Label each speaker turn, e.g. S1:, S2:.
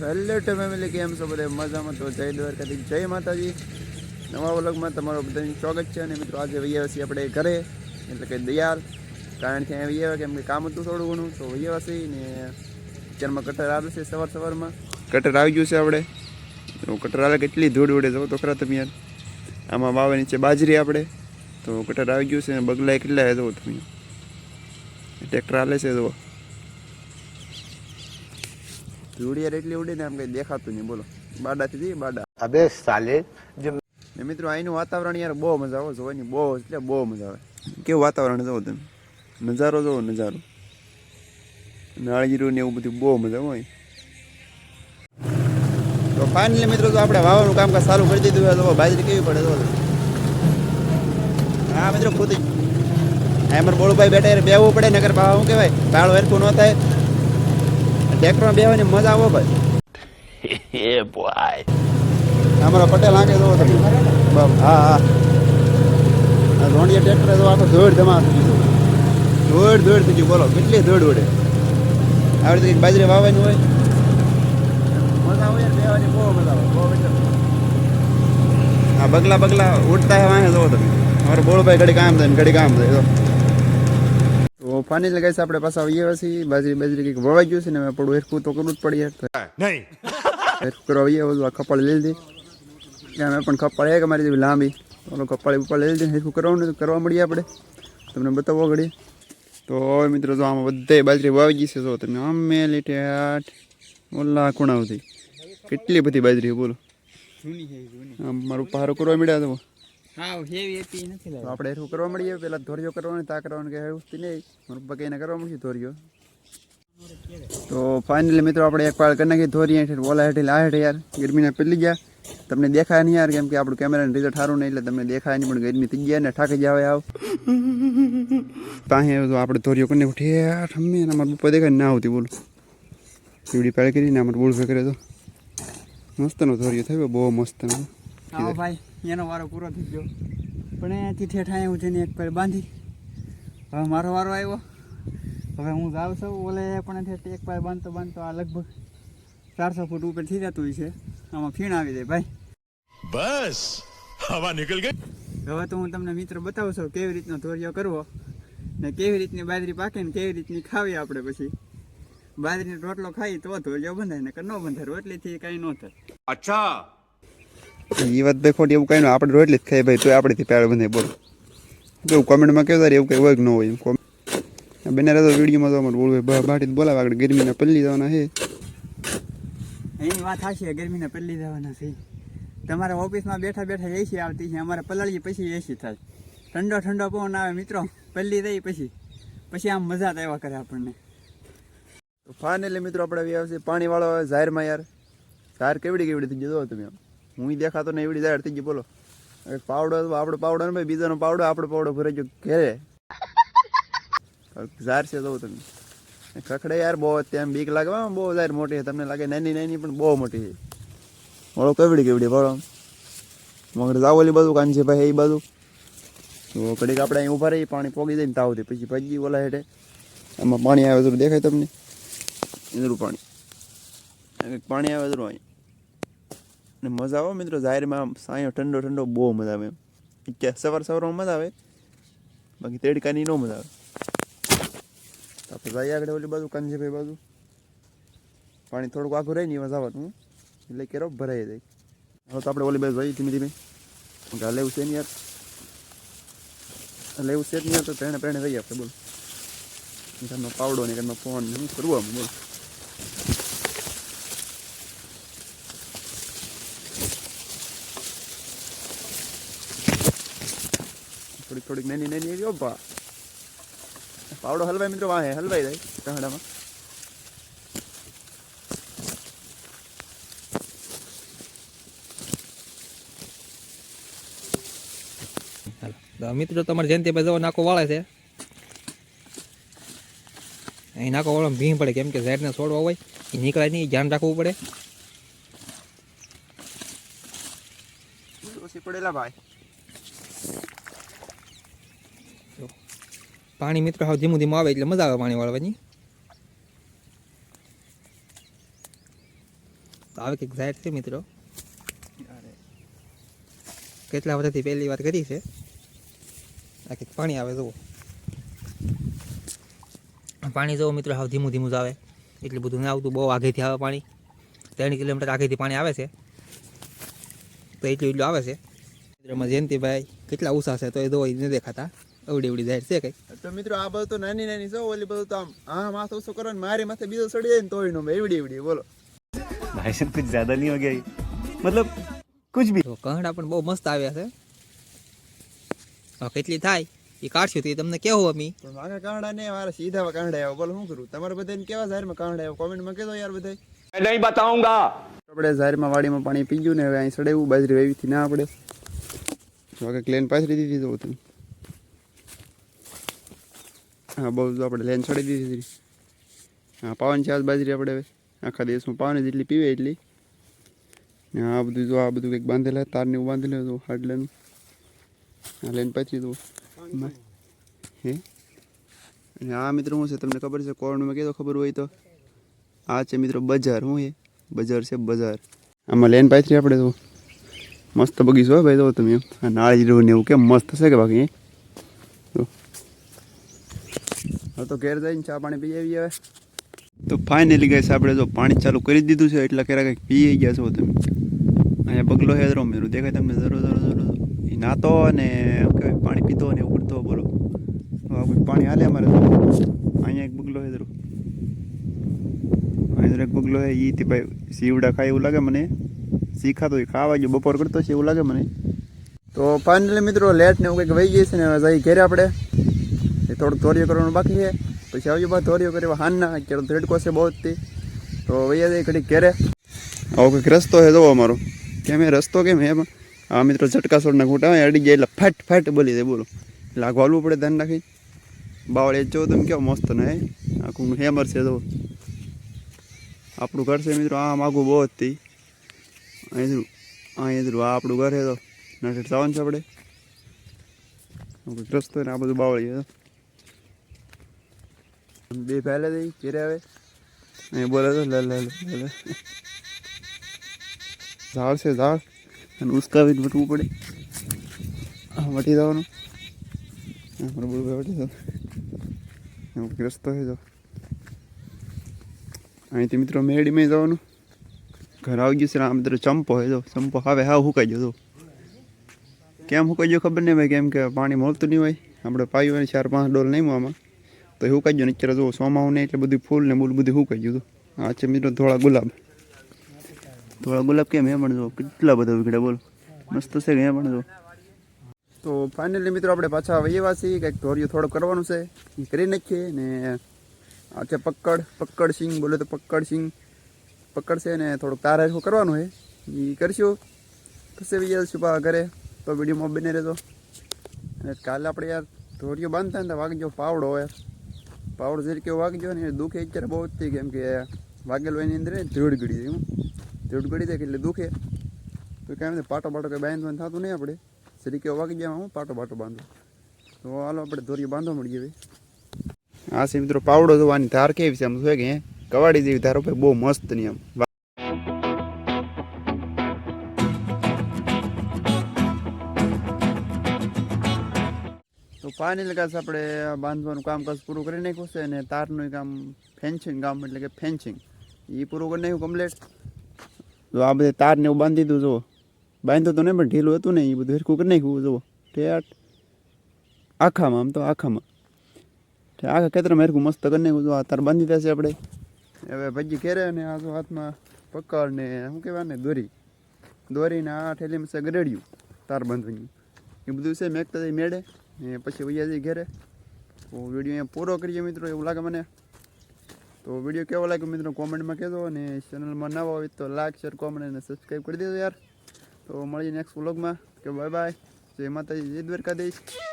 S1: Hello two family કેમ છો બધા? મજામાં તો જય દ્વારકાથી જય માતાજી. નવા વ્લોગમાં તમારો બધાનું સ્વાગત છે અને મિત્રો આજે વૈયા છીએ આપણે ઘરે, એટલે કે દયાલ કારણ કે અહીંયા વૈયા કેમ કે કામ હતું થોડું ઘણું, તો વૈયા છીએ ને અત્યારમાં કટર આવે છે સવાર સવારમાં. કટર આવી ગયું છે આપણે. કટર આવે કેટલી ધૂળ ઉડે જવો તો ખરા તમે યાર. આમાં વાવે નીચે બાજરી આપણે. તો કટર આવી ગયું છે અને બગલા કેટલા જવો તમે. ટ્રેક્ટર હાલે છે જો ધૂળિયાર એટલી ઉડે ને આમ કંઈ દેખાતું નહીં બોલો. બાડાથી જઈએ બાડા.
S2: અબે સાલે
S1: ને મિત્રો અહીંનું વાતાવરણ યાર બહુ મજા આવે જોવાની બહુ એટલે બહુ મજા આવે. કેવું વાતાવરણ જોવો તમે? નજારો જોવો નજારો. નાળજીરું ને એવું બધું બહુ મજા આવે તો ફાઇનલી મિત્રો તો આપણે કામ કામકાજ સારું કરી દીધું હોય તો બાજરી કેવી પડે તો હા મિત્રો ખુદ એમર બોળુભાઈ બેટા બેવું પડે નગર ભાવ શું કહેવાય? ભાડું હરખું ન થાય. ટ્રેક્ટરમાં બેવાની મજા આવો ભાઈ.
S2: એ બોય
S1: અમારો પટેલ આંકે જોવો તમે. હા હા. રોણિયા ટ્રેક્ટરે તો આખો ધોડ જમા થઈ ધોડ ધોડ થઈ ગયું. બોલો કેટલી ધોડ ઉડે આવી રીતે બાજરી વાવવાની હોય? મજા આવે બેવાની બહુ મજા આવે બહુ મજા બગલા બગલા ઉડતા હે વાંહે જોવો તમે. અમારો બોળભાઈ ઘડી કામ થાય ઘડી કામ થાય જો લગાવીશ આપણે પાછા આવીએ પછી. બાજરી બાજરી કંઈક વવાઈ ગયું છે ને મેં પડું હેરખું તો કરવું જ પડી
S2: नहीं
S1: હેરખું કરવા આવીએ બધું આ કપાળ લઈ લીધી. કે અમે પણ કપાળ એક અમારી જેવી લાંબી. ઓલો કપાળી ઉપર લઈ લીધી હેરખું કરવાનું તો કરવા મળીએ આપણે. તમને બતાવો ઘડી તો હવે મિત્રો જો આમાં બધે બાજરી વાવી ગઈ છે જો તમે આમે લીટે આઠ ઓલા ખૂણાવથી કેટલી બધી બાજરી બોલો.
S3: જૂની છે જૂની.
S1: આમ મારું પહારો કરવા મળ્યા તો
S3: હા હેવી એપી નથી લાવી
S1: આપણે એવું કરવા મળીએ. પેલા ધોરિયો કરવાની તા કરવાનું કે એવું નહીં. મારું પપ્પા કહીને કરવા મળશે ધોરિયો તો ફાઇનલી મિત્રો આપણે એક પાળ કરી નાખી ધોરી હેઠળ ઓલા હેઠળ આ હેઠળ યાર ગરમીના પેલી ગયા. તમને દેખાય નહીં યાર કેમ કે આપણું કેમેરાનું રિઝલ્ટ સારું નહીં એટલે તમને દેખાય નહીં પણ ગરમી થઈ ગયા ને ઠાકી જાવ આવ તાહે તો આપણે ધોરીઓ કરીને ઉઠી ઠમ્મી અને અમારા પપ્પા દેખાય ના આવતી બોલું. પીવડી પાળી કરીને અમારે બોલ ફેકરે તો. મસ્તનો ધોરીઓ થયો બહુ મસ્ત
S3: ભાઈ. એનો વારો પૂરો થઈ ગયો. પણ એથી ઠેઠ અહીંયા હું જઈને એક પર બાંધી. હવે મારો વારો આવ્યો. હવે હું જાઉં છું. ઓલે પણ ઠેઠ એક પાર બાંધતો બાંધતો આ લગભગ ચારસો ફૂટ ઉપર થઈ જતું હોય છે. આમાં ફીણ આવી જાય ભાઈ.
S4: બસ. હવા નીકળ ગઈ.
S3: હવે તો હું તમને મિત્ર બતાવું છું કેવી રીતનો ધોરિયો કરવો ને કેવી રીતની બાજરી પાકે ને કેવી રીતની ખાવી આપણે પછી. બાજરીનો રોટલો ખાઈ તો ધોરિયો બંધાય ને કે ન બંધાય. રોટલીથી કાંઈ ન થાય.
S4: અચ્છા.
S1: એ વાત ભાઈ ખોટી એવું કઈ નહીં આપણે રોટલી જ ખાઈ ભાઈ તો આપણેથી પેડ બંધાય બોલો. જો કોમેન્ટમાં કેવું તારે એવું કંઈ હોય કે ન હોય એમ કોમેન્ટ બને રહેતો વિડીયોમાં તો અમારે બોલવું બા બાટી બોલાવે આગળ ગરમીના પલ્લી જવાના છે.
S3: એની વાત થશે ગરમીને પહેલી જવાના છે. તમારા ઓફિસમાં બેઠા બેઠા એસી આવતી છે અમારે પલાળીએ પછી એસી થાય. ઠંડો ઠંડો પવન આવે મિત્રો પહેલી થઈ પછી. પછી આમ મજા આવ્યા કરે આપણને.
S1: તો ફાઇનલી મિત્રો આપણે આવી આવશે પાણીવાળો આવે ઝાહેરમાં યાર. જાહેર કેવડી કેવડી થઈ જતો તમે આમ. હું દેખાતો ને એવડી જાહેર થઈ ગઈ, બોલો. પાવડો આપણો પાવડો ને ભાઈ, બીજાનો પાવડો આપણો પાવડો ભરે ગયો. ઘેરે. ઝાર છે તો તમે. ખખડે યાર, બહુ તેમ બીક લાગે. બહુ જાહેર મોટી છે. તમને લાગે નાની નાની, પણ બહુ મોટી છે. વાળો કેવડી કેવડી વાળો મગર જાવોલી બાજુ છે ભાઈ, એ બાજુ તો કડીક આપણે અહીં ઊભા રહી પાણી પોગી જાય ને તાવથી પછી ભજી ઓલા હેઠે. આમાં પાણી આવે તો દેખાય તમને. ઇંદરું પાણી. પાણી આવે તો અહીં ને મજા આવે મિત્રો, જાહેરમાં સાયો ઠંડો ઠંડો બહુ મજા આવે એમ. કે સવાર સવારમાં મજા આવે, બાકી તેડકાની ન મજા આવે. આપણે જઈએ આગળ ઓલી બાજુ કાંજીભાઈ બાજુ. પાણી થોડુંક આખું રહે ને એમાં જવાનું એટલે કેરો ભરાઈ જાય. હવે તો આપણે ઓલી બાજુ જઈએ ધીમે ધીમે હાલે એવું છે ને યાર? હાલે એવું છે નહીં યાર, તો પ્રેણે પ્રેણે જઈએ આપણે, બોલો. ઘરનો પાવડો ને એમનો ફોન ને શું કરવું આમ, બોલો. થોડીક થોડીક નાની નાની એવી. ઓભા પાવડો હલવાય મિત્રો વાહે હલવાઈ જાય ચહડામાં
S5: મિત્રો તમારે જયંતિભાઈ જવો નાકો વાળે છે. અહીં નાકો વાળો ભીં પડે કેમ કે ઝેરને છોડવા હોય એ નીકળાય નહીં ધ્યાન રાખવું પડે.
S1: પડેલા ભાઈ.
S5: પાણી મિત્રો હાવ ધીમું ધીમું આવે એટલે મજા આવે પાણી વાળવાની. તો આવે કંઈક ઝાડ છે મિત્રો? કેટલા વર્ષથી પહેલી વાર કરી છે? આ કંઈક પાણી આવે જુઓ. પાણી જુઓ મિત્રો હાવ ધીમું ધીમું જ આવે. એટલું બધું ના આવતું બહુ આગેથી આવે પાણી. ત્રણ કિલોમીટર આગેથી પાણી આવે છે. તો એટલું એટલું આવે છે. મિત્રમાં જયંતિભાઈ કેટલા ઉષા છે તો એ દોઈ નથી દેખાતા. અવડી અવડી જાહેર છે કઈ
S1: તો મિત્રો આ બધું તો નાની નાની છે ઓલી બધું તો આમ હા માથું ઓછું કરો મારી માથે બીજો સડી જાય ને તોય નો એવડી એવડી બોલો.
S6: ભાઈ સાહેબ કુછ જ્યાદા નહીં હો મતલબ કુછ ભી.
S5: તો કહણા પણ બહુ મસ્ત આવ્યા છે. કેટલી થાય? એ કાઢશું તો તમને કેવું અમી.
S1: પણ મારા કાંડા ને મારા સીધા કાંડા આવ્યો બોલો શું કરું? તમારે બધાને કેવા જાહેરમાં કાંડા આવ્યો? કોમેન્ટમાં કહેજો યાર બધા
S2: મેં નહીં બતાઉંગા
S1: આપણે જાહેરમાં વાડીમાં પાણી પી ગયું ને હવે અહીં સડે સડેવું બાજરી વેવીથી ના આપણે. બાકી ક્લેન પાછળ દીધી તો હતું. હા બહુ આપણે લેન ચડી દીધી હતી. હા પાવન છે આજ બાજરી આપણે હવે આખા દેશમાં પાવન જેટલી પીવે એટલી. ને આ બધું જો આ બધું કંઈક બાંધેલા તારને એવું બાંધેલું હતું હાડલાનું. હા લેન પછી તું હે? અને આ મિત્રો શું છે તમને ખબર છે કોરોનામાં કીધો ખબર હોય તો? આ છે મિત્રો બજાર શું છે બજાર છે બજાર. આમાં લેન પાથરી આપણે તો મસ્ત બગીચો હોય ભાઈ તો તમે. આ નાળી જીરું ને એવું કેમ મસ્ત છે કે બાકી. હવે તો ઘેર જઈને ચા પાણી પી આવી હવે. તો ફાઇનલી ગઈ આપણે જો પાણી ચાલુ કરી દીધું છે એટલે ક્યારેક કંઈક પી ગયા છો તમે. અહીંયા બગલો હેદરો મેરું દેખાય તમને જરૂર જરૂર જરૂર એ નાતો ને કહેવાય પાણી પીતો ને એવું કરતો બોલો. કોઈ પાણી હાલે અમારે અહીંયા એક બગલો હેદરો અહીં એક બગલો હે એ ભાઈ સીવડા ખાય એવું લાગે મને. શીખાતો હોય ખાવા ગયો બપોર કરતો છે એવું લાગે મને. તો ફાઇનલી મિત્રો લેટ ને એવું કંઈક વહી ગઈ છે ને હવે જઈ ઘેરે આપણે. એ થોડુંક ધોર્યો કરવાનું બાકી છે. પછી આવજો બધા ધોર્યો કરવા હાનના ક્યારે ધડકો છે બહુ જ તે. વૈયા ઘડી ઘેરે. આવો કંઈક રસ્તો છે જોવો અમારો. કેમ એ રસ્તો કેમ એમ? આ મિત્રો ઝટકા સોડના ખૂટા અડી જાય એટલે ફટ ફટ બોલી દે, બોલો. એટલે આગળ હાલવું પડે ધ્યાન રાખી. બાવળે જો તમે કેવો મસ્ત ને આખું હેમર છે જો આપણું ઘર છે મિત્રો આમ આગું બહુ જ હતી અહીં અહીં આ આપણું ઘર છે તો. નાટક જવાનું છે આપણું. રસ્તો ને, આ બધું બાવળી છે. બે પહેલે જઈ ઘેરે આવે. અહીં બોલે તો, લે લે લે ઝાડ છે, ઝાડ. અને ઉસકાવીને વટવું પડે. વટી જવાનું. બરોબર વટી જવાનું. રસ્તો છે જો. અહીંથી મિત્રો મેળીમાં જવાનું. ઘર આવી ગયું છે આ મિત્રો ચંપો હે જો. ચંપો હવે હા, હુકાઈ ગયો તો કેમ હુકાઈ ગયો ખબર નહીં ભાઈ, કેમ કે પાણી મળતું નહીં હોય. આપણે પાયું હોય ચાર, પાંચ ડોલ નહીં આમાં. તો એ હુકાઈ ગયો ને અત્યારે જો સોમાવું નહીં એટલે બધું ફૂલ ને બધું બધું હુકાઈ ગયું હતું આ છે મિત્રો, ધોળા ગુલાબ. ધોળા ગુલાબ કેમ એ પણ જો? કેટલા બધા ઉગડ્યા બોલ. મસ્ત છે એ પણ જો? તો ફાઇનલી મિત્રો આપણે પાછા વહીવા છીએ, કંઈક ધોર્યું થોડું કરવાનું છે, એ કરી નાખીએ ને આ છે પક્કડ પક્કડ સિંગ, બોલે તો પક્કડ સિંગ. પકડ છે ને થોડુંક તાર હરખું કરવાનું છે, એ કરશું. પછી વિજય છુપા ઘરે, તો વિડીયોમાં બને રહેજો. અને કાલે આપણે યાર ધોરીઓ બાંધતા ને તો વાગજો પાવડો યાર પાવડો જરી કેવો વાગજો ને દુખે અત્યારે બહુ જ થઈ કેમ કે, વાગેલો એની અંદર ધ્રુડ ગળી જાય હું ધૂળ ગળી જાય એટલે દુખે. તો કેમ નહીં, પાટો પાટો કંઈ બાંધવાનું થતું નહીં આપણે. જરી કેવો વાગી જાય હું પાટો પાટો બાંધો. તો હાલો, આપણે દોરી બાંધો ભાઈ આ છે મિત્રો, પાવડો જોવાની ધાર કેવી છે, આમ શું કે કવાડી જેવી ધારો ભાઈ બહુ મસ્ત નહીં આમ તો ફાઇનલ આપણે બાંધવાનું કામકાજ પૂરું કરી નાખ્યું છે અને તારનું કામ ફેન્સિંગ કામ એટલે કે ફેન્સિંગ એ પૂરું કરી નાખ્યું કમ્પ્લેટ જો આ બધે તારને એવું બાંધી દીધું, જુઓ. બાંધ્યું તો નહીં, પણ ઢીલું હતું ને એ બધું હરખું કરી નાખ્યું, જુઓ. ઠેઠ. આખામાં, આમ તો આખામાં. આખા ખેતરમાં હરખું મસ્ત કરી નાખ્યું જો આ તાર બાંધી દેશે આપણે. હવે ભજી ઘેરે અને આ હાથમાં પકડ ને, શું કહેવાય ને, દોરી. દોરીને આ ઠેલીમાં છે ગરેડ્યું, તાર બાંધવાની. એ બધું છે મેકતા મેળે. ને પછી વૈયા જઈ ઘેરે. તો વીડિયો અહીંયા પૂરો કરીએ મિત્રો, એવું લાગે મને. તો વીડિયો કેવો લાગ્યો મિત્રો? કોમેન્ટમાં કહેજો અને ચેનલમાં નવા હોય તો લાઈક શેર કોમેન્ટ અને સબસ્ક્રાઈબ કરી દેજો યાર. તો મળીએ નેક્સ્ટ વ્લોગમાં કે બાય બાય જય માતાજી, જય દ્વારકાધીશ.